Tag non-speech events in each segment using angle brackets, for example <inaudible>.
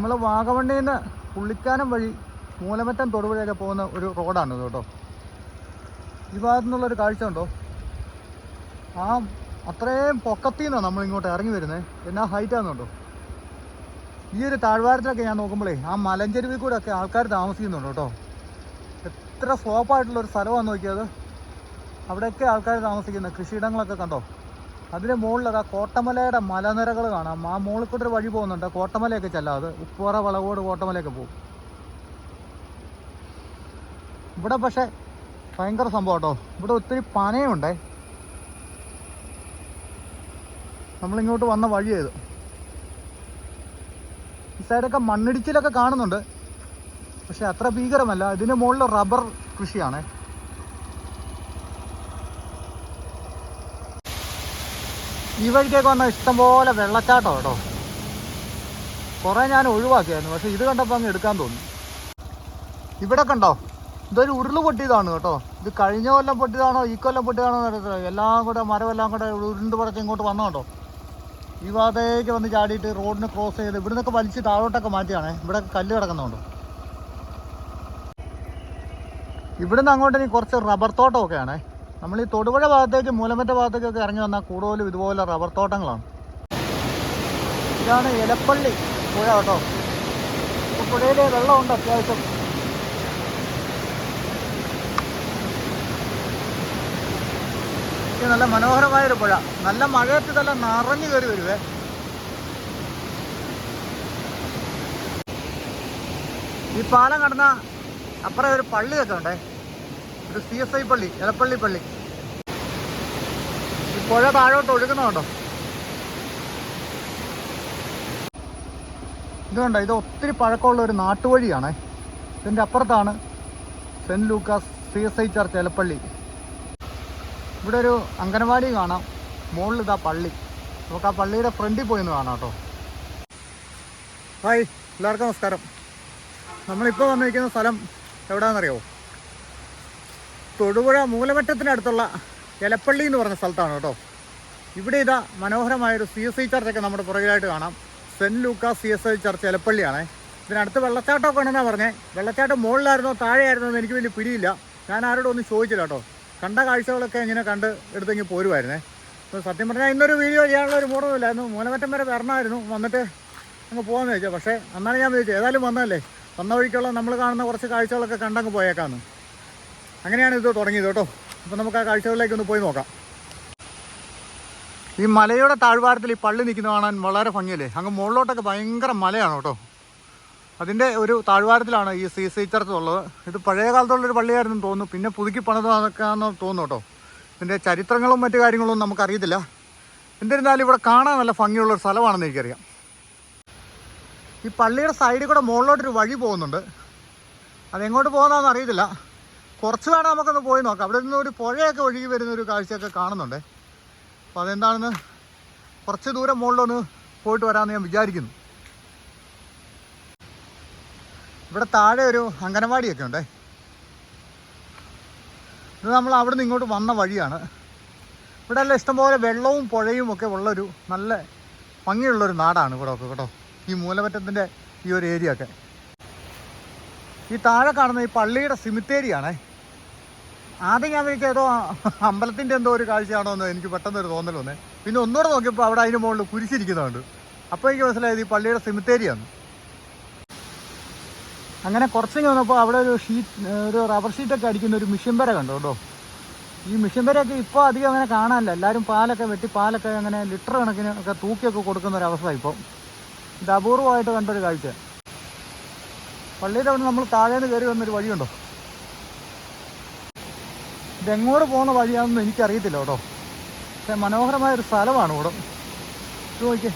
നമ്മൾ വാഗവണ്ണിയിൽ നിന്ന് പുള്ളിക്കാനം വഴി മൂലമറ്റം തൊടുപുഴയൊക്കെ പോകുന്ന ഒരു റോഡാണ് ഇത് കേട്ടോ. ഈ ഭാഗത്തു നിന്നുള്ളൊരു കാഴ്ച ഉണ്ടോ ആ അത്രയും പൊക്കത്തിൽ നിന്നാണ് നമ്മൾ ഇങ്ങോട്ട് ഇറങ്ങി വരുന്നത് എന്നാ ഹൈറ്റാണെന്നുണ്ടോ ഈ ഒരു താഴ്വാരത്തിലൊക്കെ ഞാൻ നോക്കുമ്പോഴേ ആ മലഞ്ചെരുവിൽ കൂടെ ഒക്കെ ആൾക്കാർ താമസിക്കുന്നുണ്ടോ കേട്ടോ. എത്ര സ്ലോപ്പായിട്ടുള്ളൊരു സ്ഥലമാണെന്ന് നോക്കിയത്. അവിടെയൊക്കെ ആൾക്കാർ താമസിക്കുന്നത് കൃഷിയിടങ്ങളൊക്കെ കണ്ടോ? അതിന് മുകളിൽ ആ കോട്ടമലയുടെ മലനിരകൾ കാണാം. ആ മുകളിൽ കൂടെ ഒരു വഴി പോകുന്നുണ്ട്. കോട്ടമലയൊക്കെ ചെല്ലാം. അത് ഉപ്പുറ വളവോട് കോട്ടമലയൊക്കെ പോകും. ഇവിടെ പക്ഷേ ഭയങ്കര സംഭവം കേട്ടോ. ഇവിടെ ഒത്തിരി പനയുണ്ടേ നമ്മളിങ്ങോട്ട് വന്ന വഴി വഴിയത് ഈ സൈഡൊക്കെ മണ്ണിടിച്ചിലൊക്കെ കാണുന്നുണ്ട്. പക്ഷെ അത്ര ഭീകരമല്ല. ഇതിന് മുകളിൽ റബ്ബർ കൃഷിയാണേ. ഈ വഴിക്കൊക്കെ വന്നാൽ ഇഷ്ടംപോലെ വെള്ളച്ചാട്ടം കേട്ടോ. കുറേ ഞാൻ ഒഴിവാക്കിയായിരുന്നു. പക്ഷെ ഇത് കണ്ടപ്പോൾ അങ്ങ് എടുക്കാൻ തോന്നി. ഇവിടെ കണ്ടോ? ഇതൊരു ഉരുൾ പൊട്ടിയതാണ് കേട്ടോ. ഇത് കഴിഞ്ഞ കൊല്ലം പൊട്ടിയതാണോ ഈ കൊല്ലം പൊട്ടിയതാണോ എന്നറിയത്തില്ല എല്ലാം കൂടെ മരമെല്ലാം കൂടെ ഉരുണ്ട് പടച്ച് ഇങ്ങോട്ട് വന്നു കേട്ടോ. ഈ ഭാഗത്തേക്ക് വന്ന് ചാടിയിട്ട് റോഡിന് ക്രോസ് ചെയ്ത് ഇവിടെ നിന്നൊക്കെ വലിച്ച് താഴോട്ടൊക്കെ മാറ്റിയാണേ. ഇവിടെ കല്ല് കിടക്കുന്നുണ്ട്. ഇവിടുന്ന് അങ്ങോട്ട് ഇനി കുറച്ച് റബ്ബർ തോട്ടമൊക്കെയാണേ. നമ്മൾ ഈ തൊടുപുഴ ഭാഗത്തേക്ക് മൂലമറ്റ ഭാഗത്തേക്കൊക്കെ ഇറങ്ങി വന്നാൽ കൂടുതലും ഇതുപോലെ റബ്ബർ തോട്ടങ്ങളാണ്. ഇതാണ് ഇലപ്പള്ളി പുഴ കേട്ടോ. പുഴയിലെ വെള്ളമുണ്ട് അത്യാവശ്യം. നല്ല മനോഹരമായൊരു പുഴ. നല്ല മഴയത്ത് ഇതെല്ലാം നിറഞ്ഞു കയറി വരുവേ. ഈ പാലം കടന്ന അപ്പുറം ഒരു പള്ളിയൊക്കെ ഉണ്ടേ. ഒരു സി എസ് ഐ പള്ളി എലപ്പള്ളി പള്ളി. ഈ പുഴ താഴോട്ട് ഒഴുകുന്നുണ്ടോ ഇത് കണ്ടോ ഇത് ഒത്തിരി പഴക്കമുള്ള ഒരു നാട്ടുവഴിയാണേ. ഇതിന്റെ അപ്പുറത്താണ് saint Luke's C S I church Elappally ഇവിടെ ഒരു അംഗനവാടി കാണാം. മുകളിൽ ഇതാ പള്ളി. നമുക്ക് ആ പള്ളിയുടെ ഫ്രണ്ടിൽ പോയി ഒന്ന് കാണാം കേട്ടോ. ഹായ് എല്ലാവർക്കും നമസ്കാരം. നമ്മളിപ്പോൾ വന്നിരിക്കുന്ന സ്ഥലം എവിടെയാണെന്നറിയാമോ തൊടുപുഴ മൂലമറ്റത്തിനടുത്തുള്ള എലപ്പള്ളി എന്ന് പറഞ്ഞ സ്ഥലത്താണ് കേട്ടോ. ഇവിടെ ഇതാ മനോഹരമായൊരു സി എസ് ഐ ചർച്ചൊക്കെ നമ്മുടെ പുറകിലായിട്ട് കാണാം. Saint Luke's C S I church എലപ്പള്ളിയാണേ. ഇതിനടുത്ത് വെള്ളച്ചാട്ടമൊക്കെ ഉണ്ടെന്നാണ് പറഞ്ഞേ. വെള്ളച്ചാട്ടം മുകളിലായിരുന്നോ താഴെയായിരുന്നോ എന്ന് എനിക്ക് വലിയ പിടിയില്ല. ഞാൻ ആരോടും ഒന്നും ചോദിച്ചില്ല കേട്ടോ. കണ്ട കാഴ്ചകളൊക്കെ ഇങ്ങനെ കണ്ട് എടുത്തെങ്കിൽ പോരുമായിരുന്നേ. അപ്പോൾ സത്യം പറഞ്ഞാൽ ഇന്നൊരു വീഡിയോ ചെയ്യാനുള്ള ഒരു മൂടൊന്നുമില്ലായിരുന്നു. മൂലമറ്റം വരെ വരണമായിരുന്നു. വന്നിട്ട് അങ്ങ് പോകാമെന്ന് ചോദിച്ചാൽ പക്ഷേ അന്നാണ് ഞാൻ ചോദിച്ചത് ഏതായാലും വന്നതല്ലേ? വന്ന വഴിക്കുള്ള നമ്മൾ കാണുന്ന കുറച്ച് കാഴ്ചകളൊക്കെ കണ്ടങ്ങ് പോയേക്കാന്ന്. അങ്ങനെയാണ് ഇത് തുടങ്ങിയത് കേട്ടോ. അപ്പോൾ നമുക്ക് ആ കാഴ്ചകളിലേക്ക് ഒന്ന് പോയി നോക്കാം. ഈ മലയുടെ താഴ്വാരത്തിൽ ഈ പള്ളി നിൽക്കുന്ന കാണാൻ വളരെ ഭംഗിയല്ലേ? അങ്ങ് മുകളിലോട്ടൊക്കെ ഭയങ്കര മലയാണ് കേട്ടോ. അതിന്റെ ഒരു താഴ്വാരത്തിലാണ് ഈ സി സി ഉള്ളത്. ഇത് പഴയ കാലത്തുള്ളൊരു പള്ളിയായിരുന്നു തോന്നുന്നു. പിന്നെ പുതുക്കി പണിതാന്നൊക്കെയാണെന്ന് തോന്നുന്നു കേട്ടോ. ഇതിന്റെ ചരിത്രങ്ങളും മറ്റു കാര്യങ്ങളൊന്നും നമുക്കറിയത്തില്ല. എന്നിരുന്നാലും ഇവിടെ കാണാൻ നല്ല ഭംഗിയുള്ളൊരു സ്ഥലമാണെന്ന് എനിക്കറിയാം. ഈ പള്ളിയുടെ സൈഡിൽ കൂടെ മുകളിലോട്ടൊരു വഴി പോകുന്നുണ്ട്. അതെങ്ങോട്ട് പോകുന്നതെന്ന് അറിയത്തില്ല. കുറച്ച് വേണം നമുക്കൊന്ന് പോയി നോക്കാം. അവിടെ നിന്ന് ഒരു പുഴയൊക്കെ ഒഴുകി വരുന്ന ഒരു കാഴ്ചയൊക്കെ കാണുന്നുണ്ട്. അപ്പോൾ അതെന്താണെന്ന് കുറച്ച് ദൂരം മുകളിലൊന്ന് പോയിട്ട് വരാമെന്ന് ഞാൻ വിചാരിക്കുന്നു. ഇവിടെ താഴെ ഒരു അംഗനവാടിയൊക്കെ ഉണ്ടേ. ഇത് നമ്മൾ അവിടെ നിന്ന് ഇങ്ങോട്ട് വന്ന വഴിയാണ്. ഇവിടെ എല്ലാം ഇഷ്ടംപോലെ വെള്ളവും പുഴയും ഒക്കെ ഉള്ളൊരു നല്ല ഭംഗിയുള്ളൊരു നാടാണ് ഇവിടെ ഒക്കെ കേട്ടോ. ഈ മൂലമറ്റത്തിന്റെ ഈ ഒരു ഏരിയ ഒക്കെ. ഈ താഴെ കാണുന്ന ഈ പള്ളിയുടെ സിമിത്തേരിയാണേ ആദ്യം ഞാൻ വിളിക്കുക ഏതോ അമ്പലത്തിന്റെ എന്തോ ഒരു കാഴ്ചയാണോ എന്ന് എനിക്ക് പെട്ടെന്ന് ഒരു തോന്നൽ വന്നേ. പിന്നെ ഒന്നുകൂടെ നോക്കിയപ്പോൾ അവിടെ അതിന് മുകളിൽ കുരിശിരിക്കുന്നുണ്ട് അപ്പോൾ എനിക്ക് മനസ്സിലായത് ഈ പള്ളിയുടെ സിമിത്തേരിയാണ് അങ്ങനെ കുറച്ചിങ്ങ് വന്നപ്പോൾ അവിടെ ഒരു ഷീറ്റ് ഒരു റബ്ബർ ഷീറ്റൊക്കെ അടിക്കുന്ന ഒരു മിഷ്യൻ വര കണ്ടു കേട്ടോ. ഈ മിഷ്യൻ വരയൊക്കെ ഇപ്പോൾ അധികം അങ്ങനെ കാണാനില്ല. എല്ലാവരും പാലൊക്കെ വെട്ടി പാലൊക്കെ അങ്ങനെ ലിറ്റർ കണക്കിന് ഒക്കെ തൂക്കിയൊക്കെ കൊടുക്കുന്ന ഒരു അവസ്ഥ ഇപ്പോൾ ഇത് അപൂർവമായിട്ട് കണ്ടൊരു കാഴ്ച പള്ളിയുടെ അവിടെ നമ്മൾ താഴേന്ന് കയറി വന്നൊരു വഴിയുണ്ടോ? ഇതെങ്ങോട്ട് പോകുന്ന വഴിയാണെന്ന് എനിക്കറിയത്തില്ല കേട്ടോ. പക്ഷേ മനോഹരമായ ഒരു സ്ഥലമാണ് ഇവിടെ. നോക്കിയേ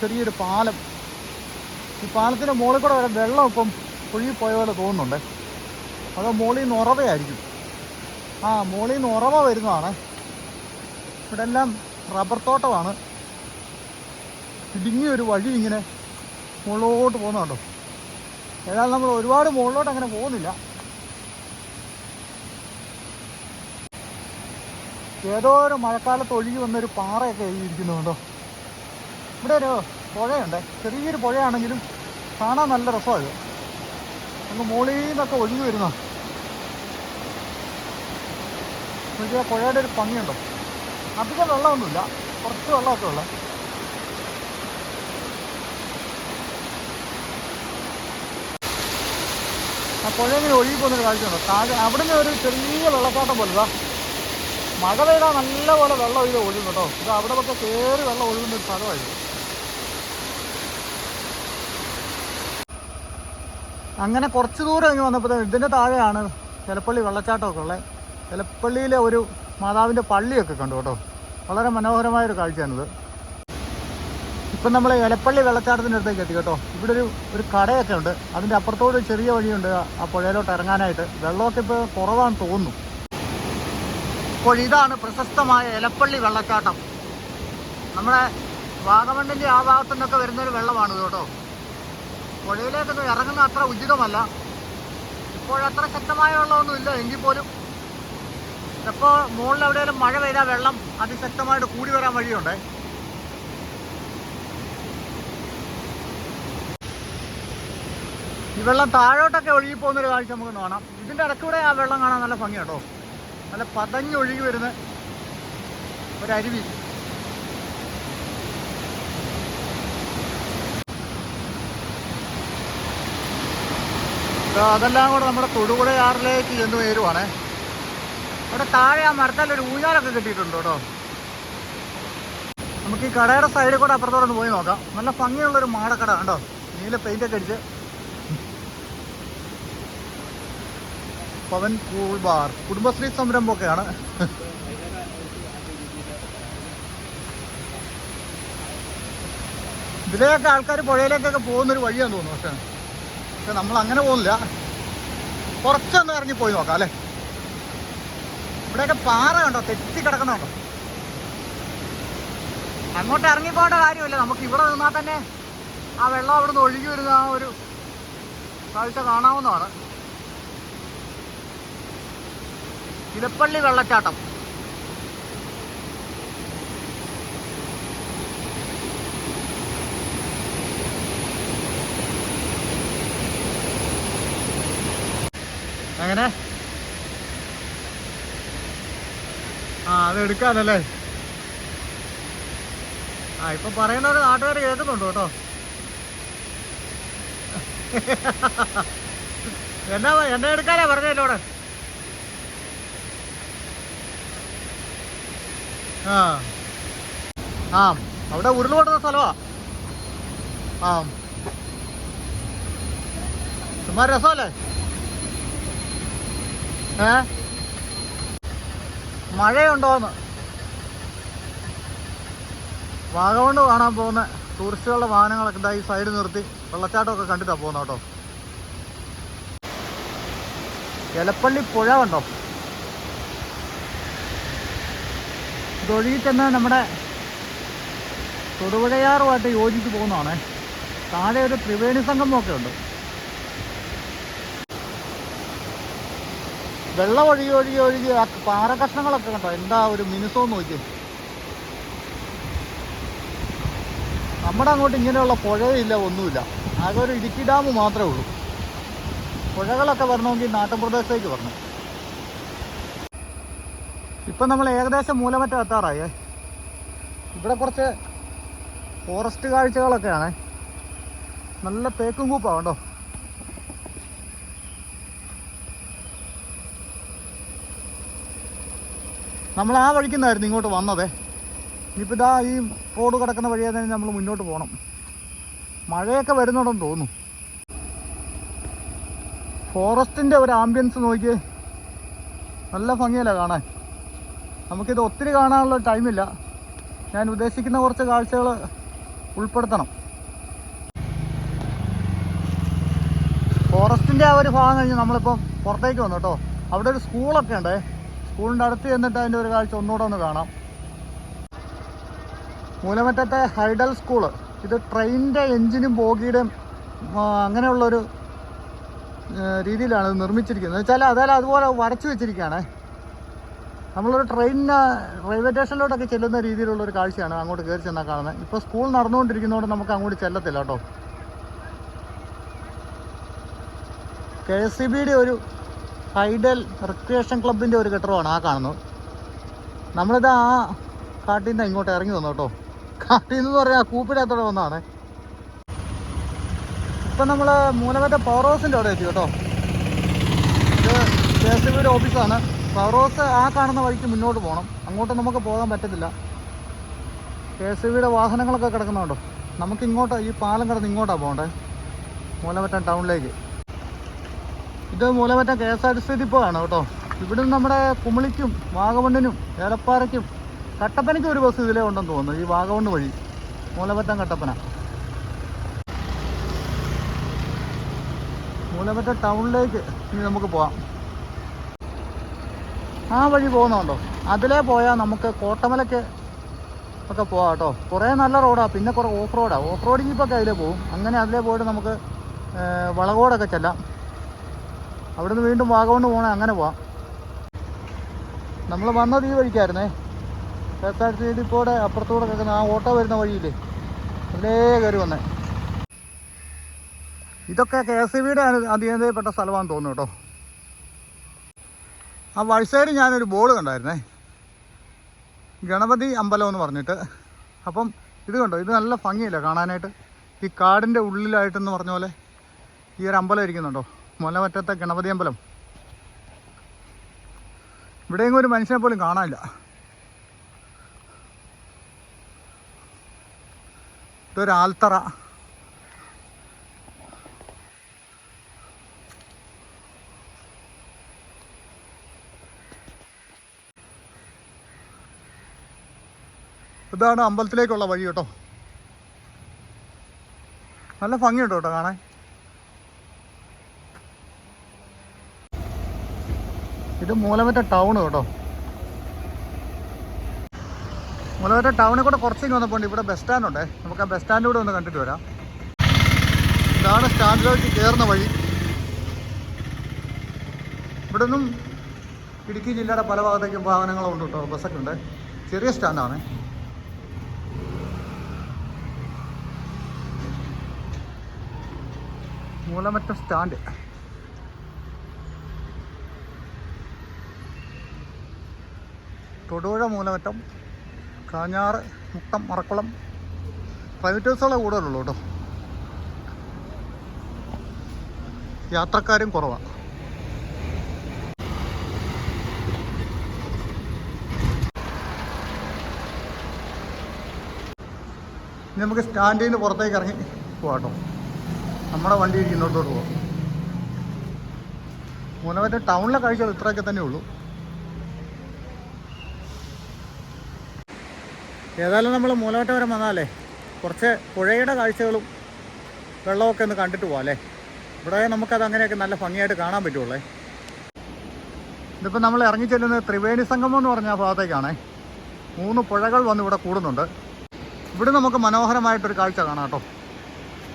ചെറിയൊരു പാലം. ഈ പാലത്തിന്റെ മുകളിൽ കൂടെ വരെ വെള്ളം ഇപ്പം ഒഴുകി പോയ പോലെ തോന്നുന്നുണ്ട്. അതോ മുകളിൽ നിന്ന് ഉറവയായിരിക്കും ആ മുകളിൽ നിന്ന് ഉറവ വരുന്നതാണ്. ഇവിടെ എല്ലാം റബ്ബർ തോട്ടമാണ്. ഇടുങ്ങിയൊരു വഴി ഇങ്ങനെ മുകളിലോട്ട് പോകുന്നുണ്ടോ. ഏതായാലും നമ്മൾ ഒരുപാട് മുകളിലോട്ട് അങ്ങനെ പോകുന്നില്ല. ഏതോ ഒരു മഴക്കാലത്ത് ഒഴുകി വന്നൊരു പാറയൊക്കെ ഇരിക്കുന്നുണ്ടോ ഇവിടെ ഒരു പുഴയുണ്ട്. ചെറിയൊരു പുഴയാണെങ്കിലും കാണാൻ നല്ല രസമാണ് അങ്ങ് മുകളിൽ നിന്നൊക്കെ ഒഴുകി വരുന്ന. നോക്കിയാ പുഴയുടെ ഒരു ഭംഗിയുണ്ടോ? അധികം വെള്ളമൊന്നുമില്ല. കുറച്ച് വെള്ളമൊക്കെ ഉള്ളത് ആ പുഴ ഇങ്ങനെ ഒഴുകി പോകുന്നൊരു കാഴ്ചയുണ്ടോ താഴെ അവിടെ നിന്ന് ഒരു ചെറിയ വെള്ളച്ചാട്ടം പോലെ ഇതാ. മഴ പെയ്താൽ നല്ലപോലെ വെള്ളം ഇത് ഒഴുകും കേട്ടോ. ഇത് അവിടെ ഒക്കെ കയറി വെള്ളം ഒഴുകുന്ന ഒരു സ്ഥലമായിരുന്നു. അങ്ങനെ കുറച്ച് ദൂരം ഇങ്ങ് വന്നപ്പോൾ ഇതിന്റെ താഴെയാണ് ചിലപ്പള്ളി വെള്ളച്ചാട്ടമൊക്കെ ഉള്ളത്. ചിലപ്പള്ളിയിലെ ഒരു മാതാവിന്റെ പള്ളിയൊക്കെ കണ്ടു കേട്ടോ. വളരെ മനോഹരമായൊരു കാഴ്ചയാണിത്. ഇപ്പം നമ്മൾ ഇലപ്പള്ളി വെള്ളച്ചാട്ടത്തിന്റെ അടുത്തേക്ക് എത്തി കേട്ടോ. ഇവിടെ ഒരു ഒരു കടയൊക്കെ ഉണ്ട്. അതിന്റെ അപ്പുറത്തോട് ചെറിയ വഴിയുണ്ട് ആ പുഴയിലോട്ട് ഇറങ്ങാനായിട്ട്. വെള്ളമൊക്കെ ഇപ്പോൾ കുറവാണെന്ന് തോന്നുന്നു. അപ്പോൾ ഇതാണ് പ്രശസ്തമായ ഇലപ്പള്ളി വെള്ളച്ചാട്ടം. നമ്മുടെ വാഗമണ്ണിന്റെ ആ ഭാഗത്തു നിന്നൊക്കെ വരുന്നൊരു വെള്ളമാണ് കേട്ടോ. പുഴയിലേക്കൊന്നും ഇറങ്ങുന്ന അത്ര ഉചിതമല്ല. ഇപ്പോഴത്ര ശക്തമായ വെള്ളമൊന്നും ഇല്ല എങ്കിൽ പോലും. ഇപ്പോൾ മുകളിൽ എവിടെയെങ്കിലും മഴ പെയ്താൽ വെള്ളം അതിശക്തമായിട്ട് കൂടി വരാൻ വഴിയുണ്ട്? ഈ വെള്ളം താഴോട്ടൊക്കെ ഒഴുകി പോകുന്നൊരു കാഴ്ച നമുക്ക് കാണാം. ഇതിന്റെ ഇടയ്ക്കൂടെ ആ വെള്ളം കാണാൻ നല്ല ഭംഗിയാട്ടോ. നല്ല പതഞ്ഞൊഴുകി വരുന്ന ഒരരുവി. അതെല്ലാം കൂടെ നമ്മുടെ തൊടുപുഴയാറിലേക്ക് ചെന്ന് വരുവാണേ. അവിടെ താഴെ ആ മരത്തിൽ ഒരു ഊഞ്ഞാലൊക്കെ കിട്ടിയിട്ടുണ്ട് കേട്ടോ. നമുക്ക് ഈ കടയുടെ സൈഡിൽ കൂടെ അപ്പുറത്തോടെ ഒന്ന് പോയി നോക്കാം. നല്ല ഭംഗിയുള്ളൊരു മാടക്കട കണ്ടോ? നീല പെയിന്റൊക്കെ അടിച്ച് പവൻ കൂൾ ബാർ. കുടുംബശ്രീ സംരംഭമൊക്കെയാണ് ഇതിലേക്കൊക്കെ ആൾക്കാർ പുഴയിലേക്കൊക്കെ പോകുന്നൊരു വഴിയാന്ന് തോന്നുന്നു പക്ഷേ. പക്ഷെ നമ്മൾ അങ്ങനെ പോകുന്നില്ല. കുറച്ചൊന്ന് ഇറങ്ങി പോയി നോക്കാം അല്ലേ? ഇവിടെയൊക്കെ പാറ കണ്ടോ? തെറ്റി കിടക്കണുണ്ടോ അങ്ങോട്ട് ഇറങ്ങി പോകേണ്ട കാര്യമില്ല. നമുക്ക് ഇവിടെ നിന്നാൽ തന്നെ ആ വെള്ളം അവിടുന്ന് ഒഴുകി വരുന്ന ആ ഒരു കാഴ്ച കാണാവുന്നതാണ്. ഇലപ്പള്ളി വെള്ളച്ചാട്ടം. അങ്ങനെ ആ അത് എടുക്കാനല്ലേ? ആ ഇപ്പൊ പറയുന്നത് നാട്ടുകാർ കേൾക്കുന്നുണ്ട് കേട്ടോ. <laughs> എന്നാ എന്നെ എടുക്കാനാ പറഞ്ഞല്ലോടെ ആ. അവിടെ ഉരുളുപൊട്ടുന്ന സ്ഥലമാ ആ. ചുമ്മാ രസമല്ലേ? ഏ? മഴയുണ്ടോന്ന്? വാഗമണ് കാണാൻ പോകുന്ന ടൂറിസ്റ്റുകളുടെ വാഹനങ്ങളൊക്കെ ഉണ്ടായി സൈഡ് നിർത്തി. വെള്ളച്ചാട്ടമൊക്കെ കണ്ടിട്ടാണ് പോകുന്ന കേട്ടോ. എലപ്പള്ളി പുഴ കണ്ടോ? ഇതൊഴുകി ചെന്ന് നമ്മുടെ തൊടുപുഴയാറുമായിട്ട് യോജിച്ച് പോകുന്നതാണ്. താഴെ ഒരു ത്രിവേണി സംഗമമൊക്കെ ഉണ്ട്. വെള്ളം ഒഴുകി ഒഴുകി ഒഴുകി ആ പാറ കഷ്ണങ്ങളൊക്കെ കണ്ടോ? എന്താ ഒരു മിനുസോ നോക്കി നമ്മുടെ അങ്ങോട്ട് ഇങ്ങനെയുള്ള പുഴയില്ല ഒന്നുമില്ല. ആകെ ഒരു ഇടുക്കി ഡാം മാത്രമേ ഉള്ളൂ. പുഴകളൊക്കെ വരണമെങ്കിൽ നാട്ടിൻ പ്രദേശത്തേക്ക് വരണം. ഇപ്പം നമ്മൾ ഏകദേശം മൂലമറ്റം എത്താറായേ. ഇവിടെ കുറച്ച് ഫോറസ്റ്റ് കാഴ്ചകളൊക്കെയാണ്. നല്ല തേക്കും കൂപ്പാണ് നമ്മൾ ആ വഴിക്കുന്നായിരുന്നു ഇങ്ങോട്ട് വന്നത്. ഇനിയിപ്പോൾ ഇതാ ഈ റോഡ് കിടക്കുന്ന വഴിയെ തന്നെ നമ്മൾ മുന്നോട്ട് പോകണം. മഴയൊക്കെ വരുന്നുണ്ടെന്ന് തോന്നുന്നു. ഫോറസ്റ്റിന്റെ ഒരു ആംബിയൻസ് നോക്കി നല്ല ഭംഗിയല്ല കാണാൻ? നമുക്കിത് ഒത്തിരി കാണാനുള്ള ടൈമില്ല. ഞാൻ ഉദ്ദേശിക്കുന്ന കുറച്ച് കാഴ്ചകൾ ഉൾപ്പെടുത്തണം. ഫോറസ്റ്റിന്റെ ആ ഒരു ഭാഗം കഴിഞ്ഞ് നമ്മളിപ്പം പുറത്തേക്ക് വന്നു കേട്ടോ. അവിടെ ഒരു സ്കൂളൊക്കെ ഉണ്ട്. സ്കൂളിന്റെ അടുത്ത് ചെന്നിട്ട് അതിന്റെ ഒരു കാഴ്ച ഒന്നുകൂടെ ഒന്ന് കാണാം. മൂലമറ്റത്തെ ഹൈഡൽ സ്കൂൾ. ഇത് ട്രെയിനിന്റെ എൻജിനും ബോഗിയുടെയും അങ്ങനെയുള്ളൊരു രീതിയിലാണ് ഇത് നിർമ്മിച്ചിരിക്കുന്നത്. എന്ന് വെച്ചാൽ അതായത് അതുപോലെ വരച്ചു വെച്ചിരിക്കുകയാണ്. നമ്മളൊരു ട്രെയിനിന് റെയിൽവേ സ്റ്റേഷനിലോട്ടൊക്കെ ചെല്ലുന്ന രീതിയിലുള്ള ഒരു കാഴ്ചയാണ് അങ്ങോട്ട് കയറി ചെന്നാൽ കാണുന്നത്. ഇപ്പോൾ സ്കൂൾ നടന്നുകൊണ്ടിരിക്കുന്നതുകൊണ്ട് നമുക്ക് അങ്ങോട്ട് ചെല്ലത്തില്ല കേട്ടോ. കെ എസ് സി ബിയുടെ ഒരു ഹൈഡൽ റിക്രിയേഷൻ ക്ലബിന്റെ ഒരു കെട്ടിടമാണ് ആ കാണുന്നത്. നമ്മളിത് ആ കാട്ടിൽ നിന്ന് ഇങ്ങോട്ട് ഇറങ്ങി വന്നു കേട്ടോ. കാട്ടിൽ നിന്ന് പറയാം കൂപ്പിനകത്തോടെ വന്നതാണ്. ഇപ്പം നമ്മൾ മൂലമറ്റ പവർ ഹൗസിന്റെ അവിടെ എത്തി കേട്ടോ. ഇത് കെ എസ് സി ബിയുടെ ഓഫീസാണ് പവർ ഹൗസ് ആ കാണുന്ന വഴിക്ക് മുന്നോട്ട് പോകണം അങ്ങോട്ട് നമുക്ക് പോകാൻ പറ്റത്തില്ല. കെ എസ് ബിയുടെ വാഹനങ്ങളൊക്കെ കിടക്കുന്നുണ്ടോ? നമുക്ക് ഇങ്ങോട്ട് ഈ പാലം കിടന്ന് ഇങ്ങോട്ടാണ് പോകണ്ടേ? മൂലമറ്റം ടൗണിലേക്ക്. ഇത് Moolamattam K S R T C ഡിപ്പോയാണ് കേട്ടോ. ഇവിടുന്ന് നമ്മുടെ കുമിളിക്കും വാഗമണ്ണിനും ഏലപ്പാറയ്ക്കും കട്ടപ്പനയ്ക്കും ഒരു ബസ് ഇതിലേ ഉണ്ടെന്ന് തോന്നുന്നു. ഈ വാഗമണ് വഴി. മൂലമറ്റം കട്ടപ്പന. മൂലമറ്റം ടൗണിലേക്ക് ഇനി നമുക്ക് പോവാം. ആ വഴി പോകുന്നുണ്ടോ? അതിലേ പോയാൽ നമുക്ക് കോട്ടമലയ്ക്ക് ഒക്കെ പോവാം കേട്ടോ. കുറേ നല്ല റോഡാണ് പിന്നെ കുറേ ഓഫ് റോഡാണ് ഓഫ് റോഡ് ജീപ്പൊക്കെ അതിലേ പോകും അങ്ങനെ അതിലേ പോയിട്ട് നമുക്ക് വളകോടൊക്കെ ചെല്ലാം. അവിടുന്ന് വീണ്ടും വാഗമണ്ണ് പോകണേ അങ്ങനെ പോവാം. നമ്മൾ വന്നത് ഈ വഴിക്കായിരുന്നേ. K S R T C ഡിപ്പോടെ അപ്പുറത്തൂടെ കിടക്കുന്ന ആ ഓട്ടോ വരുന്ന വഴിയില്ലേ? അതിലേ കയറി വന്നേ. ഇതൊക്കെ കെ എസ് ഇ ബിയുടെ അധീനതയിൽപ്പെട്ട സ്ഥലമാണെന്ന് തോന്നുന്നു കേട്ടോ. ആ വഴി സൈഡ് ഞാനൊരു ബോർഡ് കണ്ടായിരുന്നേ. ഗണപതി അമ്പലം എന്ന് പറഞ്ഞിട്ട്. അപ്പം ഇത് കണ്ടോ? ഇത് നല്ല ഭംഗിയില്ല കാണാനായിട്ട്? ഈ കാടിന്റെ ഉള്ളിലായിട്ടെന്ന് പറഞ്ഞ പോലെ ഈ ഒരു അമ്പലം ഇരിക്കുന്നുണ്ടോ മുലമറ്റത്തെ ഗണപതി അമ്പലം. ഇവിടെയെങ്കിലും ഒരു മനുഷ്യനെ പോലും കാണാനില്ല. ഇതൊരു ആൽത്തറ. ഇതാണ് അമ്പലത്തിലേക്കുള്ള വഴി കേട്ടോ. നല്ല ഭംഗിയുണ്ട് കേട്ടോ കാണാൻ. ഇത് മൂലമറ്റ ടൗൺ കേട്ടോ. മൂലമറ്റ ടൗണിൽ കൂടെ കുറച്ചിങ്ങ് വന്നപ്പോൾ ഇവിടെ ബസ് സ്റ്റാൻഡ് ഉണ്ടേ. നമുക്ക് ആ ബസ് സ്റ്റാൻഡ് കൂടെ ഒന്ന് കണ്ടിട്ട് വരാം. ഇതാണ് സ്റ്റാൻഡിലേക്ക് കയറുന്ന വഴി. ഇവിടെ നിന്നും ഇടുക്കി ജില്ലയുടെ പല ഭാഗത്തേക്കും വാഹനങ്ങളും ഉണ്ട് കേട്ടോ. ബസ്സൊക്കെ ഉണ്ട്. ചെറിയ സ്റ്റാൻഡാണ് മൂലമറ്റം സ്റ്റാൻഡ്. തൊടുപുഴ മൂലമറ്റം കാഞ്ഞാറ് മുട്ടം മറക്കുളം. പ്രൈവറ്റ് ബസ്സുകളെ കൂടുതലുള്ളൂ കേട്ടോ. യാത്രക്കാരും കുറവാണ് നമുക്ക് സ്റ്റാൻഡിൽ നിന്ന് പുറത്തേക്ക് ഇറങ്ങി പോകാം കേട്ടോ. നമ്മുടെ വണ്ടി ഇരിക്കുന്നിടത്തോട്ട് പോകാം മൂന്നാമത്തെ ടൗണിലെ കാഴ്ചകൾ ഇത്രയൊക്കെ തന്നെ ഉള്ളൂ. ഏതായാലും നമ്മൾ മൂലവട്ടം വരെ വന്നാലേ കുറച്ച് പുഴയുടെ കാഴ്ചകളും വെള്ളമൊക്കെ ഒന്ന് കണ്ടിട്ട് പോകാം അല്ലേ? ഇവിടെ നമുക്കത് അങ്ങനെയൊക്കെ നല്ല ഭംഗിയായിട്ട് കാണാൻ പറ്റുള്ളേ ഇതിപ്പോൾ നമ്മൾ ഇറങ്ങി ചെല്ലുന്നത് ത്രിവേണി സംഗമം എന്ന് പറഞ്ഞ ഭാഗത്തേക്കാണേ. മൂന്ന് പുഴകൾ വന്ന് ഇവിടെ കൂടുന്നുണ്ട്. ഇവിടെ നമുക്ക് മനോഹരമായിട്ടൊരു കാഴ്ച കാണാം കേട്ടോ.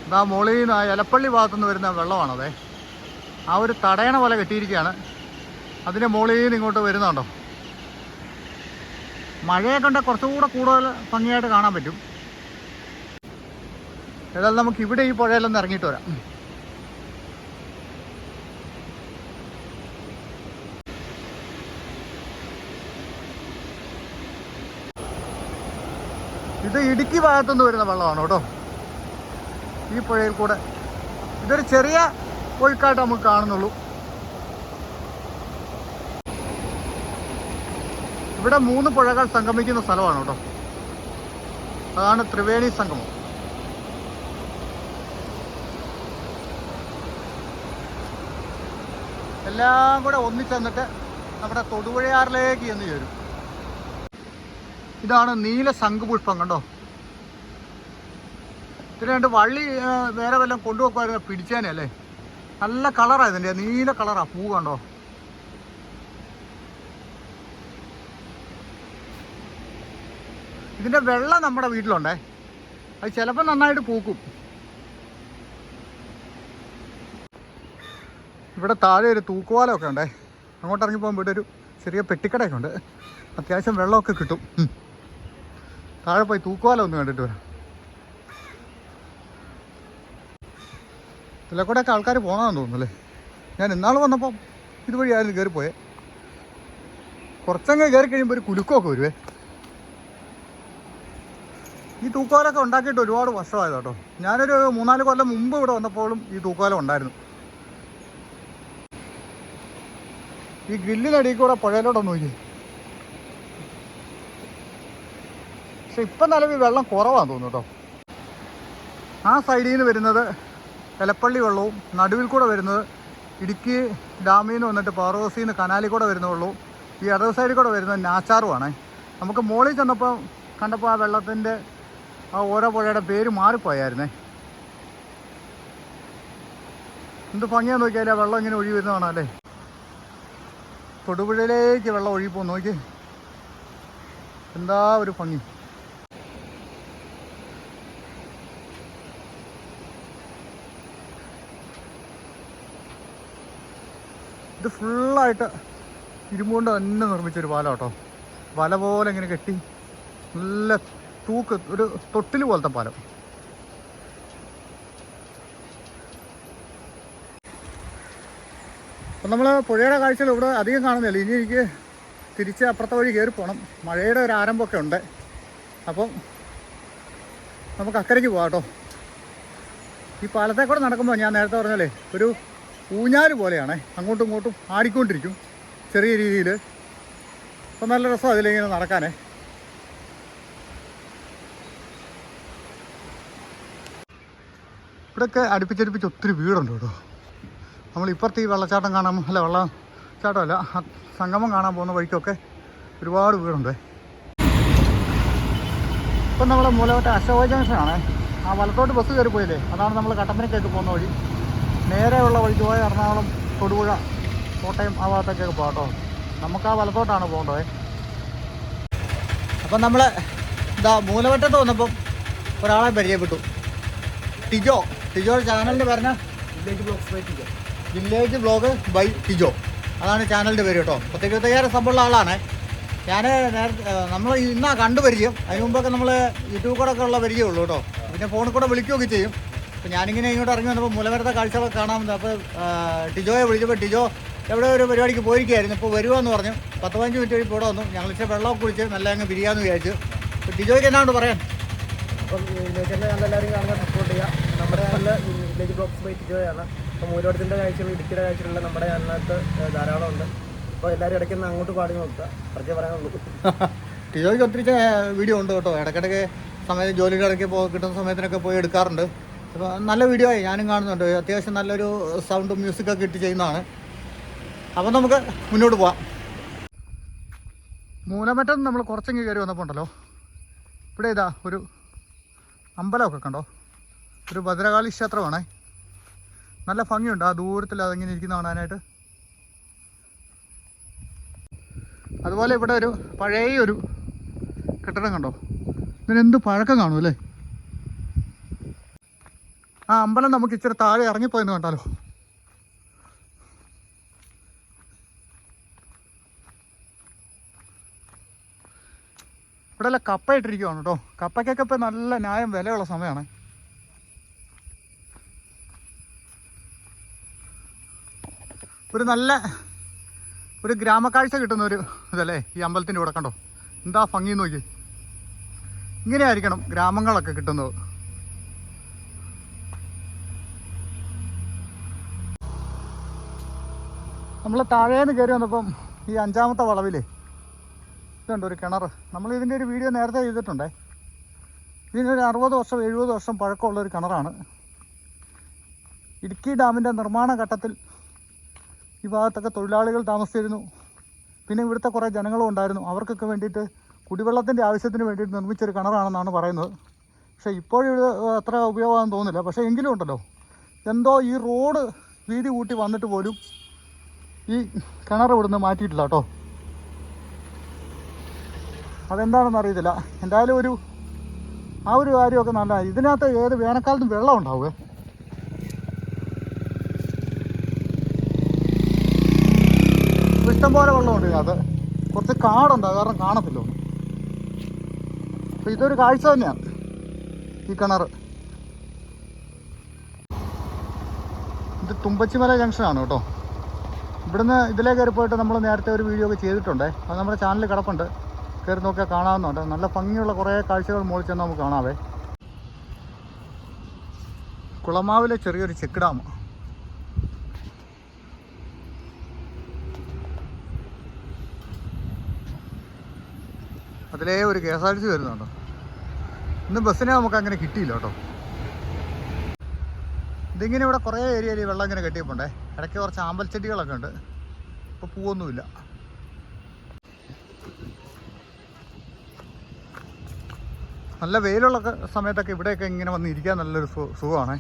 ഇതാ മുകളിൽ നിന്ന് ആ എലപ്പള്ളി ഭാഗത്തുനിന്ന് വരുന്ന വെള്ളമാണതേ. ആ ഒരു തടയണ പോലെ കെട്ടിയിരിക്കുകയാണ്. അതിന്റെ മുകളിൽ നിന്ന് ഇങ്ങോട്ട് വരുന്നുണ്ടോ? മഴയെ കണ്ട കുറച്ചുകൂടെ കൂടുതൽ ഭംഗിയായിട്ട് കാണാൻ പറ്റും. ഏതായാലും നമുക്ക് ഇവിടെ ഈ പുഴയിലൊന്ന് ഇറങ്ങിയിട്ട് വരാം. ഇത് ഇടുക്കി ഭാഗത്തുനിന്ന് വരുന്ന വെള്ളമാണ് കേട്ടോ. ഈ പുഴയിൽ കൂടെ. ഇതൊരു ചെറിയ ഒഴുക്കായിട്ട് നമുക്ക് കാണുന്നുള്ളൂ. ഇവിടെ മൂന്ന് പുഴകൾ സംഗമിക്കുന്ന സ്ഥലമാണ് കേട്ടോ. അതാണ് ത്രിവേണി സംഗമം. എല്ലാം കൂടെ ഒന്നിച്ചെന്നിട്ട് നമ്മുടെ തൊടുപുഴയാറിലേക്ക് എന്ന് ചേരും ഇതാണ് നീല ശംഖുപുഷ്പം കണ്ടോ? ഇതിന് വള്ളി വേറെ വല്ലതും കൊണ്ടുപോക്കുമായിരുന്നു പിടിച്ചേനെ അല്ലേ? നല്ല കളറാണ് ഇതിന്റെ നീല കളറാ പൂ കണ്ടോ? ഇതിന്റെ വെള്ളം നമ്മുടെ വീട്ടിലുണ്ടേ. അത് ചിലപ്പോൾ നന്നായിട്ട് പൂക്കും. ഇവിടെ താഴെ ഒരു തൂക്കുവാലമൊക്കെ ഉണ്ടേ. അങ്ങോട്ട് ഇറങ്ങി പോകുമ്പോൾ ഇവിടെ ഒരു ചെറിയ പെട്ടിക്കടയൊക്കെ ഉണ്ട്. അത്യാവശ്യം വെള്ളമൊക്കെ കിട്ടും. താഴെ പോയി തൂക്കുവാലം ഒന്ന് കണ്ടിട്ട് വരാം. ഇതിലെ ഒക്കെ ആൾക്കാർ പോകണമെന്ന് തോന്നുന്നു അല്ലേ? ഞാൻ ഇന്നാൾ വന്നപ്പോൾ ഇതുവഴിയായിരുന്നു കയറിപ്പോയേ കുറച്ചങ്ങ് കയറി കഴിയുമ്പോൾ ഒരു കുലുക്കമൊക്കെ വരുവേ. ഈ തൂക്കോലൊക്കെ ഉണ്ടാക്കിയിട്ട് ഒരുപാട് വർഷമായത് കേട്ടോ. ഞാനൊരു മൂന്നാൽ കൊല്ലം മുമ്പ് ഇവിടെ വന്നപ്പോഴും ഈ തൂക്കോലം ഉണ്ടായിരുന്നു. ഈ ഗ്രില്ലിനടിയിൽ കൂടെ പുഴയിലോട്ടൊന്ന് നോക്കി പക്ഷെ ഇപ്പം നിലവിൽ വെള്ളം കുറവാണെന്ന് തോന്നുന്നു കേട്ടോ. ആ സൈഡിൽ നിന്ന് വരുന്നത് എലപ്പള്ളി വെള്ളവും നടുവിൽ കൂടെ വരുന്നത് ഇടുക്കി ഡാമിൽ നിന്ന് വന്നിട്ട് പാറോസിൽ നിന്ന് കനാലിൽ കൂടെ വരുന്ന വെള്ളവും ഈ ഇടത് സൈഡിൽ കൂടെ വരുന്നത് നാച്ചാറുമാണ് നമുക്ക് മുകളിൽ ചെന്നപ്പോൾ കണ്ടപ്പോൾ ആ വെള്ളത്തിന്റെ ആ ഓരോ പുഴയുടെ പേര് മാറിപ്പോയായിരുന്നേ. എന്ത് ഭംഗിയാന്ന് നോക്കിയാൽ വെള്ളം ഇങ്ങനെ ഒഴുകി വരുന്നതാണ് അല്ലേ? തൊടുപുഴയിലേക്ക് വെള്ളം ഒഴിപ്പോ നോക്കി എന്താ ഒരു ഭംഗി. ഇത് ഫുള്ളായിട്ട് ഇരുമ്പുകൊണ്ട് തന്നെ നിർമ്മിച്ചൊരു പാലം കേട്ടോ വല പോലെ ഇങ്ങനെ കെട്ടി നല്ല തൂക്ക് ഒരു തൊട്ടിൽ പോലത്തെ പാലം അപ്പം നമ്മൾ പുഴയുടെ കാഴ്ചകൾ ഇവിടെ അധികം കാണുന്നില്ല. ഇനി എനിക്ക് തിരിച്ച് അപ്പുറത്തെ വഴി കയറി പോകണം മഴയുടെ ഒരു ആരംഭമൊക്കെ ഉണ്ട്. അപ്പം നമുക്ക് അക്കരയ്ക്ക് പോകാം കേട്ടോ ഈ പാലത്തെ കൂടെ നടക്കുമ്പോൾ ഞാൻ നേരത്തെ പറഞ്ഞല്ലേ ഒരു ഊഞ്ഞാൽ പോലെയാണ്. അങ്ങോട്ടും ഇങ്ങോട്ടും ആടിക്കൊണ്ടിരിക്കും ചെറിയ രീതിയിൽ അപ്പം നല്ല രസം അതിലിങ്ങനെ നടക്കാനേ. ഇവിടെയൊക്കെ അടുപ്പിച്ചടുപ്പിച്ച് ഒത്തിരി വീടുണ്ട് കേട്ടോ. നമ്മൾ ഇപ്പുറത്ത് ഈ വെള്ളച്ചാട്ടം കാണാൻ അല്ല വെള്ളച്ചാട്ടമല്ല സംഗമം കാണാൻ പോകുന്ന വഴിക്കൊക്കെ ഒരുപാട് വീടുണ്ട്. ഇപ്പം നമ്മുടെ മൂലവട്ട അശോക ജംഗ്ഷനാണ്. ആ വലത്തോട്ട് ബസ് കയറി പോയില്ലേ? അതാണ് നമ്മൾ കട്ടപ്പനയ്ക്കൊക്കെ പോകുന്ന വഴി. നേരെയുള്ള വഴിക്ക് പോയ എറണാകുളം തൊടുപുഴ കോട്ടയം ആ ഭാഗത്തേക്കൊക്കെ പോകാം കേട്ടോ. നമുക്ക് ആ വലത്തോട്ടാണ് പോകേണ്ടത്. അപ്പം നമ്മൾ ഇതാ മൂലവട്ടത്ത് വന്നപ്പം ഒരാളെ പരിചയപ്പെട്ടു. ടിജോ. ടിജോ ചാനലിന്റെ പറഞ്ഞ village blog by Tijo village blog by Tijo അതാണ് ചാനലിന്റെ പേര് കേട്ടോ. പത്ത് ഇരുപത്തയ്യായിരം സംഭവമുള്ള ആളാണ്. ഞാൻ നേരത്തെ നമ്മൾ ഇന്നാ കണ്ടു പരിചയം. അതിന് മുമ്പൊക്കെ നമ്മൾ യൂട്യൂബ് കൂടെ ഒക്കെ ഉള്ള പരിചയമുള്ളൂ കേട്ടോ. പിന്നെ ഫോണിൽ കൂടെ വിളിക്കുകയൊക്കെ ചെയ്യും. അപ്പോൾ ഞാനിങ്ങനെ ഇങ്ങോട്ട് ഇറങ്ങി വന്നപ്പോൾ മുലവരത്തെ കാഴ്ചകളൊക്കെ കാണാമെന്ന് അപ്പോൾ ടിജോയെ വിളിച്ചപ്പോൾ ടിജോ എവിടെ ഒരു പരിപാടിക്ക് പോയിരിക്കുകയായിരുന്നു. ഇപ്പോൾ വരുമെന്ന് പറഞ്ഞു. പത്ത് പതിനഞ്ച് മിനിറ്റ് വഴി ഇവിടെ വന്നു. ഞങ്ങൾ ഇച്ചിരി വെള്ളമൊക്കെ കുടിച്ച് നല്ല അങ്ങ് പിരിയാമെന്ന് വിചാരിച്ചു അപ്പോൾ ടിജോയ്ക്ക് എന്നാണ് പറയാൻ അപ്പം വില്ലേജിന്റെ ചാനൽ എല്ലാവരും കാണുന്ന സപ്പോർട്ട് ചെയ്യുക നമ്മുടെ ചാനൽ വില്ലേജ് ബ്ലോക്സ് ബൈ ടിജോയാണ്. അപ്പോൾ മൂലോടത്തിന്റെ കാഴ്ചകൾ ഇടുക്കിയുടെ കാഴ്ചകളിലും നമ്മുടെ ചാനലിനകത്ത് ധാരാളം ഉണ്ട് അപ്പോൾ എല്ലാവരും ഇടയ്ക്ക് ഒന്ന് അങ്ങോട്ട് പാടി നോക്കുക. കുറച്ചേ പറയാനുള്ളൂ. <laughs> ടിജോയ്ക്ക് ഒത്തിരി വീഡിയോ ഉണ്ട് കേട്ടോ. ഇടയ്ക്കിടയ്ക്ക് സമയത്ത് ജോലിയുടെ ഇടയ്ക്ക് പോ കിട്ടുന്ന സമയത്തിനൊക്കെ പോയി എടുക്കാറുണ്ട്. നല്ല വീഡിയോ ആയി ഞാനും കാണുന്നുണ്ട്. അത്യാവശ്യം നല്ലൊരു സൗണ്ടും മ്യൂസിക്കൊക്കെ ഇട്ട് ചെയ്യുന്നതാണ്. അപ്പം നമുക്ക് മുന്നോട്ട് പോവാം. മൂലമറ്റം നമ്മൾ കുറച്ചെങ്കിൽ കയറി വന്നപ്പോൾ ഉണ്ടല്ലോ ഇവിടെ ഇതാ ഒരു അമ്പലമൊക്കെ കണ്ടോ? ഒരു ഭദ്രകാളി ക്ഷേത്രമാണേ. നല്ല ഭംഗിയുണ്ട്. ആ ദൂരത്തിൽ അതിങ്ങനെ ഇരിക്കുന്ന കാണാനായിട്ട്. അതുപോലെ ഇവിടെ ഒരു പഴയ ഒരു കെട്ടിടം കണ്ടോ? ഇതിനെന്ത് പഴക്കം കാണും അല്ലേ? ആ അമ്പലം നമുക്ക് ഇച്ചിരി താഴെ ഇറങ്ങിപ്പോയെന്ന് കണ്ടാലോ? ഇവിടെ എല്ലാം കപ്പ ഇട്ടിരിക്കുവാണ് കേട്ടോ. കപ്പയ്ക്കൊക്കെ ഇപ്പം നല്ല ന്യായം വിലയുള്ള സമയമാണ്. ഒരു നല്ല ഒരു ഗ്രാമക്കാഴ്ച കിട്ടുന്ന ഒരു ഇതല്ലേ ഈ അമ്പലത്തിന്റെ ഇവിടെ കണ്ടോ? എന്താ ഭംഗി നോക്കി ഇങ്ങനെയായിരിക്കണം ഗ്രാമങ്ങളൊക്കെ കിട്ടുന്നത്. നമ്മൾ താഴേന്ന് കയറി വന്നപ്പം ഈ അഞ്ചാമത്തെ വളവിലേ ഇതുണ്ട് ഒരു കിണർ നമ്മൾ ഇതിന്റെ ഒരു വീഡിയോ നേരത്തെ ചെയ്തിട്ടുണ്ടേ. ഇതിനൊരു അറുപത് വർഷം എഴുപത് വർഷം പഴക്കമുള്ള ഒരു കിണറാണ്. ഇടുക്കി ഡാമിന്റെ നിർമ്മാണ ഘട്ടത്തിൽ ഈ ഭാഗത്തൊക്കെ തൊഴിലാളികൾ താമസിച്ചിരുന്നു. പിന്നെ ഇവിടുത്തെ കുറേ ജനങ്ങളും ഉണ്ടായിരുന്നു. അവർക്കൊക്കെ വേണ്ടിയിട്ട് കുടിവെള്ളത്തിന്റെ ആവശ്യത്തിന് വേണ്ടിയിട്ട് നിർമ്മിച്ചൊരു കിണറാണെന്നാണ് പറയുന്നത്. പക്ഷേ ഇപ്പോഴും അത്ര ഉപയോഗമാണെന്ന് തോന്നുന്നില്ല. പക്ഷേ എങ്കിലും ഉണ്ടല്ലോ. എന്തോ ഈ റോഡ് വീതി കൂട്ടി വന്നിട്ട് പോലും ഈ കിണർ ഇവിടുന്ന് മാറ്റിയിട്ടില്ല കേട്ടോ. അതെന്താണെന്ന് അറിയത്തില്ല. എന്തായാലും ഒരു ആ ഒരു കാര്യമൊക്കെ നല്ല ഇതിനകത്ത് ഏത് വേനൽക്കാലത്തും വെള്ളം ഉണ്ടാവുക ഇഷ്ടംപോലെ വെള്ളമുണ്ട് ഇതിനകത്ത്. കുറച്ച് കാടുണ്ടാവും അത് കാരണം കാണത്തില്ല അപ്പോൾ ഇതൊരു കാഴ്ച തന്നെയാണ് ഈ കിണർ. ഇത് തുമ്പച്ചിമല ജംഗ്ഷനാണ് കേട്ടോ. ഇവിടുന്ന് ഇതിലേ കയറി പോയിട്ട് നമ്മൾ നേരത്തെ ഒരു വീഡിയോ ഒക്കെ ചെയ്തിട്ടുണ്ട്. അത് നമ്മുടെ ചാനൽ കിടപ്പുണ്ട്. കയറി നോക്കിയാൽ കാണാവുന്നുണ്ട്. നല്ല ഭംഗിയുള്ള കുറേ കാഴ്ചകൾ മുകളിൽ ചെന്ന് നമുക്ക് കാണാവേ. കുളമാവിലെ ചെറിയൊരു ചെക്ക് ഡാം അതിലേ ഒരു K S R T C വരുന്നുണ്ടോ. ഇന്ന് ബസ്സിനെ നമുക്ക് അങ്ങനെ കിട്ടിയില്ല കേട്ടോ. ഇതിങ്ങനെ ഇവിടെ കുറേ ഏരിയയിൽ വെള്ളം ഇങ്ങനെ കെട്ടിയപ്പോണ്ടേ. ഇടയ്ക്ക് കുറച്ച് ആമ്പൽ ചെടികളൊക്കെ ഉണ്ട്. ഇപ്പോൾ പൂവൊന്നുമില്ല. നല്ല വെയിലുള്ള സമയത്തൊക്കെ ഇവിടെയൊക്കെ ഇങ്ങനെ വന്ന് ഇരിക്കാൻ നല്ലൊരു സുഖമാണ് സുഖമാണ്.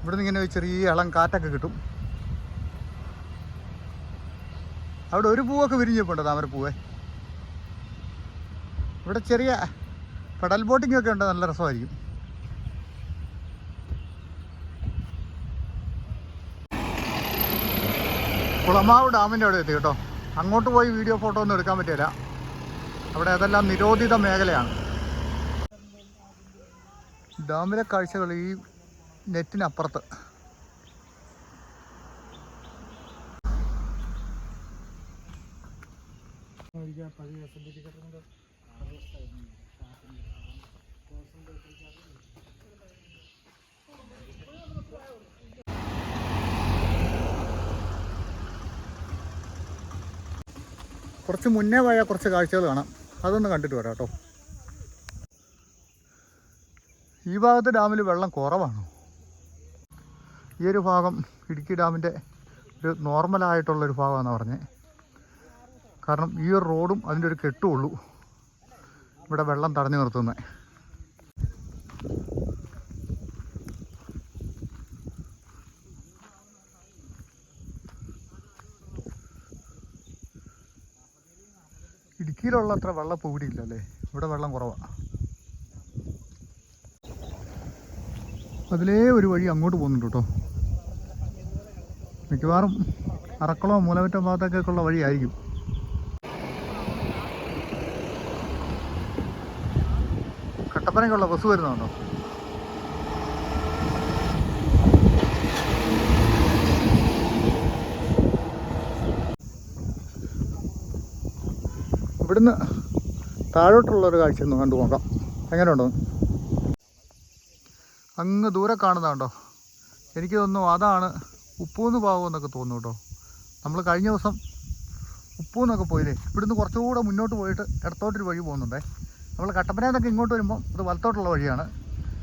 ഇവിടുന്ന് ഇങ്ങനെ ചെറിയ ഇളം കാറ്റൊക്കെ കിട്ടും. അവിടെ ഒരു പൂവൊക്കെ വിരിഞ്ഞപ്പോണ്ട് താമരപ്പൂവേ ഇവിടെ ചെറിയ പെടൽ ബോട്ടിംഗ് ഒക്കെ ഉണ്ട് നല്ല രസമായിരിക്കും. കുളമാവ് ഡാമിന്റെ അവിടെ എത്തി കേട്ടോ. അങ്ങോട്ട് പോയി വീഡിയോ ഫോട്ടോ ഒന്നും എടുക്കാൻ പറ്റില്ല. അവിടെ അതെല്ലാം നിരോധിത മേഖലയാണ്. ഡാമിലെ കാഴ്ചകൾ ഈ നെറ്റിനപ്പുറത്ത്. കുറച്ച് മുന്നേ പോയ കുറച്ച് കാഴ്ചകൾ കാണാം. അതൊന്ന് കണ്ടിട്ട് വരാം കേട്ടോ. ഈ ഭാഗത്ത് ഡാമിൽ വെള്ളം കുറവാണ്. ഈ ഒരു ഭാഗം ഇടുക്കി ഡാമിന്റെ ഒരു നോർമലായിട്ടുള്ളൊരു ഭാഗമാണെന്ന് പറഞ്ഞത് കാരണം ഈ ഒരു റോഡും അതിന്റെ ഒരു കെട്ടുള്ളൂ ഇവിടെ വെള്ളം തടഞ്ഞു നിർത്തുന്നത് ഇടുക്കിയിലുള്ള അത്ര വെള്ളം പൂടിയില്ല അല്ലേ? ഇവിടെ വെള്ളം കുറവാണ് അതിലേ ഒരു വഴി അങ്ങോട്ട് പോകുന്നുണ്ട് കേട്ടോ. മിക്കവാറും അറക്കളോ മൂലമറ്റ ഭാഗത്തേക്കൊക്കെയുള്ള വഴിയായിരിക്കും. കട്ടപ്പനയ്ക്കുള്ള ബസ് വരുന്നുണ്ടോ ഇവിടുന്ന് താഴോട്ടുള്ള ഒരു കാഴ്ച ഒന്ന് കണ്ടു നോക്കാം. എങ്ങനെയുണ്ടോ? അങ്ങ് ദൂരെ കാണുന്നതുണ്ടോ എനിക്ക് തോന്നുന്നു അതാണ് ഉപ്പൂന്ന് ഭാഗമെന്നൊക്കെ തോന്നുന്നു കേട്ടോ. നമ്മൾ കഴിഞ്ഞ ദിവസം ഉപ്പൂന്നൊക്കെ പോയില്ലേ? ഇവിടുന്ന് കുറച്ചുകൂടെ മുന്നോട്ട് പോയിട്ട് ഇടത്തോട്ടൊരു വഴി പോകുന്നുണ്ടേ. നമ്മൾ കട്ടപ്പനയിൽ ഇങ്ങോട്ട് വരുമ്പോൾ അത് വലത്തോട്ടുള്ള വഴിയാണ്.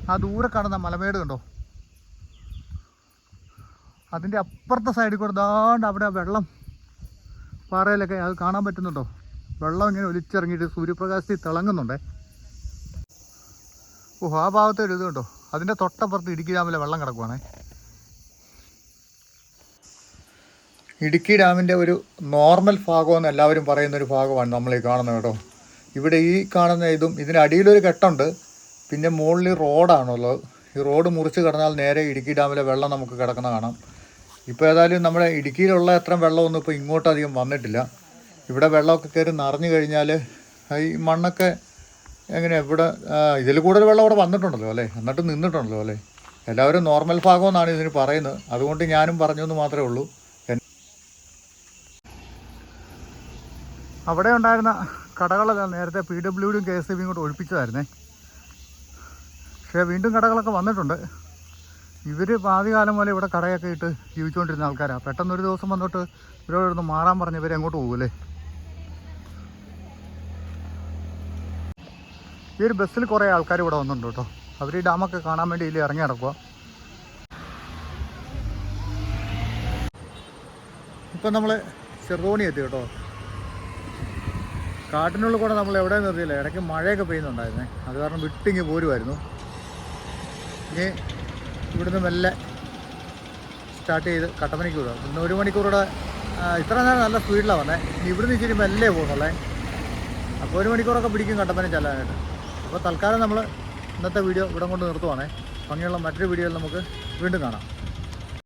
ആ ദൂരെ കാണുന്ന മലമേട് കണ്ടോ? അതിന്റെ അപ്പുറത്തെ സൈഡിൽ കൂടെ ദാണ്ട് അവിടെ വെള്ളം പാറയിലൊക്കെ അത് കാണാൻ പറ്റുന്നുണ്ടോ? വെള്ളം ഇങ്ങനെ ഒലിച്ചിറങ്ങിയിട്ട് സൂര്യപ്രകാശത്തിൽ തിളങ്ങുന്നുണ്ടേ. ഓ ആ ഭാഗത്തെ ഒരു ഇത് അതിന്റെ തൊട്ടപ്പുറത്ത് ഇടുക്കി ഡാമിലെ വെള്ളം കിടക്കുവാണേ. ഇടുക്കി ഡാമിന്റെ ഒരു നോർമൽ ഭാഗമെന്ന് എല്ലാവരും പറയുന്ന ഒരു ഭാഗമാണ് നമ്മൾ ഈ കാണുന്നത് കേട്ടോ. ഇവിടെ ഈ കാണുന്ന ഇതും ഇതിനടിയിലൊരു കെട്ടുണ്ട്. പിന്നെ മുകളിൽ റോഡാണുള്ളത്. ഈ റോഡ് മുറിച്ച് കിടന്നാൽ നേരെ ഇടുക്കി ഡാമിലെ വെള്ളം നമുക്ക് കിടക്കുന്ന കാണാം. ഇപ്പോൾ ഏതായാലും നമ്മുടെ ഇടുക്കിയിലുള്ള എത്ര വെള്ളമൊന്നും ഇപ്പോൾ ഇങ്ങോട്ടധികം വന്നിട്ടില്ല. ഇവിടെ വെള്ളമൊക്കെ കയറി നിറഞ്ഞു കഴിഞ്ഞാൽ ഈ മണ്ണൊക്കെ എങ്ങനെ ഇവിടെ ഇതിൽ കൂടുതൽ വെള്ളം അവിടെ വന്നിട്ടുണ്ടല്ലോ അല്ലേ? എന്നിട്ട് നിന്നിട്ടുണ്ടല്ലോ അല്ലേ? എല്ലാവരും നോർമൽ ഭാഗമെന്നാണ് ഇതിന് പറയുന്നത്. അതുകൊണ്ട് ഞാനും പറഞ്ഞു എന്ന് മാത്രമേ ഉള്ളൂ. അവിടെ ഉണ്ടായിരുന്ന കടകളൊക്കെ നേരത്തെ പി ഡബ്ല്യു ഡിയും കെ എസ് സി ബിയും കൂടെ ഒഴിപ്പിച്ചതായിരുന്നേ. പക്ഷേ വീണ്ടും കടകളൊക്കെ വന്നിട്ടുണ്ട്. ഇവർ ആദ്യകാലം പോലെ ഇവിടെ കടയൊക്കെ ഇട്ട് ജീവിച്ചുകൊണ്ടിരുന്ന ആൾക്കാരാണ് പെട്ടെന്നൊരു ദിവസം വന്നിട്ട് ഇവരോടൊന്ന് മാറാൻ പറഞ്ഞ് ഇവരെ അങ്ങോട്ട് പോകുമല്ലേ ഈ ഒരു ബസ്സിൽ കുറേ ആൾക്കാർ ഇവിടെ വന്നിട്ടുണ്ട് കേട്ടോ. അവർ ഈ ഡാമൊക്കെ കാണാൻ വേണ്ടി ഇതിൽ ഇറങ്ങി നടക്കുക ഇപ്പം നമ്മൾ ചെറുതോണി എത്തി കേട്ടോ. കാട്ടിനുള്ളിൽ കൂടെ നമ്മൾ എവിടെ നിർത്തിയില്ല ഇടയ്ക്ക് മഴയൊക്കെ പെയ്യുന്നുണ്ടായിരുന്നേ. അത് കാരണം വിട്ടിങ്ങി പോരുമായിരുന്നു ഇനി ഇവിടുന്ന് മെല്ലെ സ്റ്റാർട്ട് ചെയ്ത് കട്ടപ്പനയ്ക്ക് വിടുക. ഇന്ന് ഒരു മണിക്കൂറോടെ ഇത്ര നേരം നല്ല സ്പീഡിലാണ് വന്നേ. ഇനി ഇവിടുന്ന് ഇച്ചിരി മെല്ലേ പോകുന്നുള്ളേ അപ്പോൾ ഒരു മണിക്കൂറൊക്കെ പിടിക്കും കട്ടപ്പന ചെല്ലാനായിട്ട്. അപ്പോൾ തൽക്കാലം നമ്മൾ ഇന്നത്തെ വീഡിയോ ഇവിടെ കൊണ്ട് നിർത്തുവാണേ. ഭംഗിയുള്ള മറ്റൊരു വീഡിയോയിൽ നമുക്ക് വീണ്ടും കാണാം.